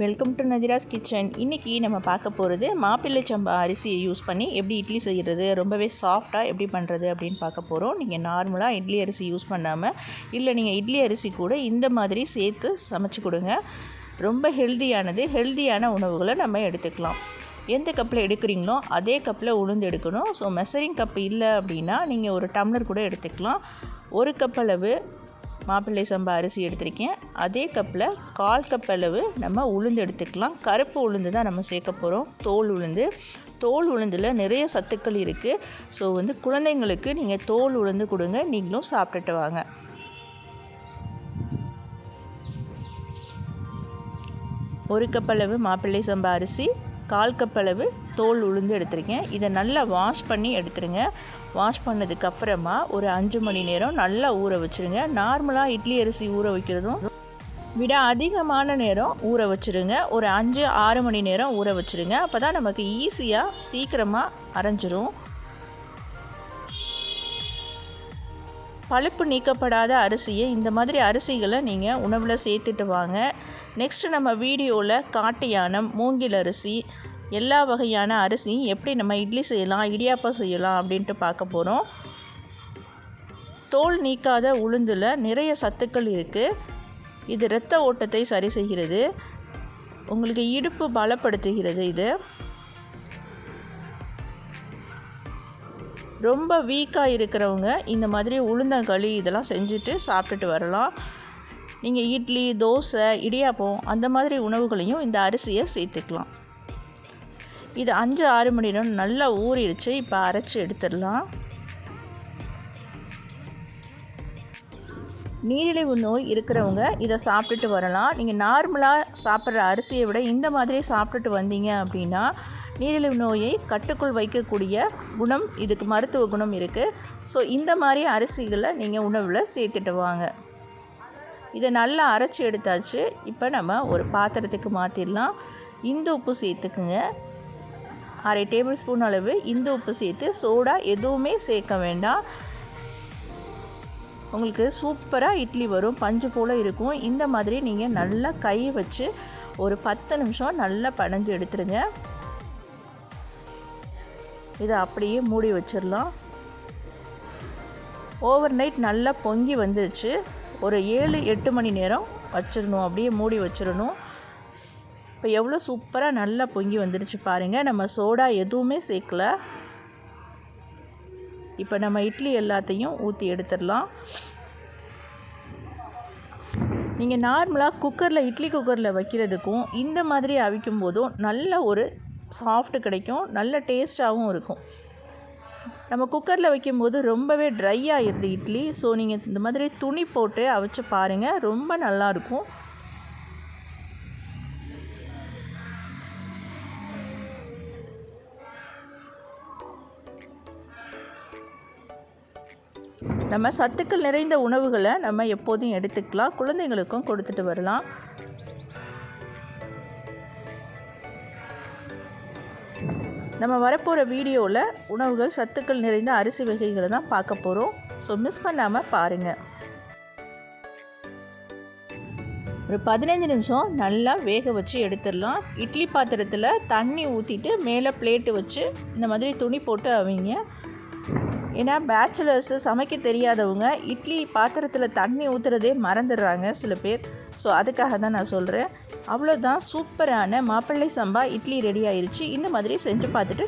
Welcome to நதிராஸ் kitchen இன்றைக்கி நம்ம பார்க்க போகிறது மாப்பிள்ளை சம்பா அரிசியை யூஸ் பண்ணி எப்படி இட்லி செய்கிறது ரொம்பவே சாஃப்டாக எப்படி பண்ணுறது அப்படின்னு பார்க்க போகிறோம் நீங்கள் நார்மலாக இட்லி அரிசி யூஸ் பண்ணாமல் இல்லை நீங்கள் இட்லி அரிசி கூட இந்த மாதிரி சேர்த்து சமைச்சு கொடுங்க. ரொம்ப ஹெல்தியானது ஹெல்தியான உணவுகளை நம்ம எடுத்துக்கலாம். எந்த கப்பில் எடுக்கிறீங்களோ அதே கப்பில் உளுந்து எடுக்கணும். ஸோ மெசரிங் கப் இல்லை அப்படின்னா நீங்கள் ஒரு டம்ளர் கூட எடுத்துக்கலாம். ஒரு கப் அளவு மாப்பிள்ளை சம்பா அரிசி எடுத்திருக்கேன். அதே கப்பில் கால் கப் அளவு நம்ம உளுந்து எடுத்துக்கலாம். கருப்பு உளுந்து தான் நம்ம சேர்க்க போகிறோம் தோல் உளுந்து. தோல் உளுந்தில் நிறைய சத்துக்கள் இருக்குது ஸோ வந்து குழந்தைங்களுக்கு நீங்கள் தோல் உளுந்து கொடுங்க. நீங்களும் சாப்பிட்டுட்டு வாங்க. ஒரு கப் அளவு மாப்பிள்ளை சம்பா அரிசி. கால் கப் அளவு தோல் உளுந்து எடுத்திருக்கேன். இதை நல்லா வாஷ் பண்ணி எடுத்துருங்க. வாஷ் பண்ணதுக்கப்புறமா ஒரு அஞ்சு மணி நேரம் நல்லா ஊற வச்சுருங்க. நார்மலாக இட்லி அரிசி ஊற வைக்கிறதும் விட அதிகமான நேரம் ஊற வச்சுருங்க. ஒரு அஞ்சு ஆறு மணி நேரம் ஊற வச்சுருங்க. அப்போ தான் நமக்கு ஈஸியாக சீக்கிரமாக அரைஞ்சிரும். பழுப்பு நீக்கப்படாத அரிசியை இந்த மாதிரி அரிசிகளை நீங்கள் உணவில் சேர்த்துட்டு வாங்க. நெக்ஸ்ட்டு நம்ம வீடியோவில் காட்டு யானம் மூங்கில் அரிசி எல்லா வகையான அரிசியும் எப்படி நம்ம இட்லி செய்யலாம் இடியாப்பம் செய்யலாம் அப்படின்ட்டு பார்க்க போகிறோம் தோல் நீக்காத உளுந்தில் நிறைய சத்துக்கள் இருக்குது இது இரத்த ஓட்டத்தை சரி செய்கிறது. உங்களுக்கு இடுப்பு பலப்படுத்துகிறது இது. ரொம்ப வீக்காக இருக்கிறவங்க இந்த மாதிரி உளுந்தங்களி இதெல்லாம் செஞ்சுட்டு சாப்பிட்டுட்டு வரலாம். நீங்கள் இட்லி தோசை இடியாப்பம் அந்த மாதிரி உணவுகளையும் இந்த அரிசியை சேர்த்துக்கலாம். இது அஞ்சு ஆறு மணி நேரம் நல்லா ஊறிடுச்சு. இப்போ அரைச்சி எடுத்துடலாம். நீரிழிவு நோய் இருக்கிறவங்க இதை சாப்பிட்டுட்டு வரலாம். நீங்கள் நார்மலாக சாப்பிட்ற அரிசியை விட இந்த மாதிரி சாப்பிட்டுட்டு வந்தீங்க அப்படின்னா நீரிழிவு நோயை கட்டுக்குள் வைக்கக்கூடிய குணம் இதுக்கு மருத்துவ குணம் இருக்குது ஸோ இந்த மாதிரி அரிசிகளை நீங்கள் உணவில் சேர்த்துட்டு வாங்க. இதை நல்லா அரைச்சி எடுத்தாச்சு. இப்போ நம்ம ஒரு பாத்திரத்துக்கு மாற்றிடலாம் இந்து உப்பு சேர்த்துக்குங்க. அரை டேபிள் ஸ்பூன் அளவு இந்து உப்பு சேர்த்து சோடா எதுவுமே சேர்க்க வேண்டாம். உங்களுக்கு சூப்பராக இட்லி வரும் பஞ்சு போல் இருக்கும். இந்த மாதிரி நீங்கள் நல்லா கை வச்சு ஒரு பத்து நிமிஷம் நல்லா பனஞ்சு எடுத்துருங்க. இதை அப்படியே மூடி வச்சிடலாம். ஓவர் நைட் நல்லா பொங்கி வந்துருச்சு. ஒரு ஏழு எட்டு மணி நேரம் வச்சிடணும். அப்படியே மூடி வச்சிடணும். இப்போ எவ்வளோ சூப்பராக நல்லா பொங்கி வந்துடுச்சு பாருங்கள் நம்ம சோடா எதுவுமே சேர்க்கல. இப்போ நம்ம இட்லி எல்லாத்தையும் ஊற்றி எடுத்துடலாம். நீங்கள் நார்மலாக குக்கரில் இட்லி குக்கரில் வைக்கிறதுக்கும் இந்த மாதிரி அவிக்கும் போதும் நல்ல ஒரு சாஃப்ட் கிடைக்கும் நல்ல டேஸ்ட்டாகவும் இருக்கும். நம்ம குக்கரில் வைக்கும்போது ரொம்பவே ட்ரை ஆகிடுது இட்லி. ஸோ நீங்கள் இந்த மாதிரி துணி போட்டு அவிச்சு பாருங்கள் ரொம்ப நல்லாயிருக்கும் நம்ம சத்துக்கள் நிறைந்த உணவுகளை நம்ம எப்போதும் எடுத்துக்கலாம். குழந்தைங்களுக்கும் கொடுத்துட்டு வரலாம். நம்ம வரப்போகிற வீடியோவில் உணவுகள் சத்துக்கள் நிறைந்த அரிசி வகைகளை தான் பார்க்க போகிறோம் ஸோ மிஸ் பண்ணாமல் பாருங்கள் ஒரு பதினஞ்சு நிமிஷம் நல்லா வேக வச்சு எடுத்துடலாம். இட்லி பாத்திரத்தில் தண்ணி ஊற்றிட்டு மேலே பிளேட்டு வச்சு இந்த மாதிரி துணி போட்டு அவைங்க. ஏன்னா பேச்சுலர்ஸு சமைக்க தெரியாதவங்க இட்லி பாத்திரத்தில் தண்ணி ஊற்றுறதே மறந்துடுறாங்க சில பேர். ஸோ அதுக்காக தான் நான் சொல்கிறேன் அவ்வளோதான் சூப்பரான மாப்பிள்ளை சம்பா இட்லி ரெடி ஆயிடுச்சு இந்த மாதிரி செஞ்சு பார்த்துட்டு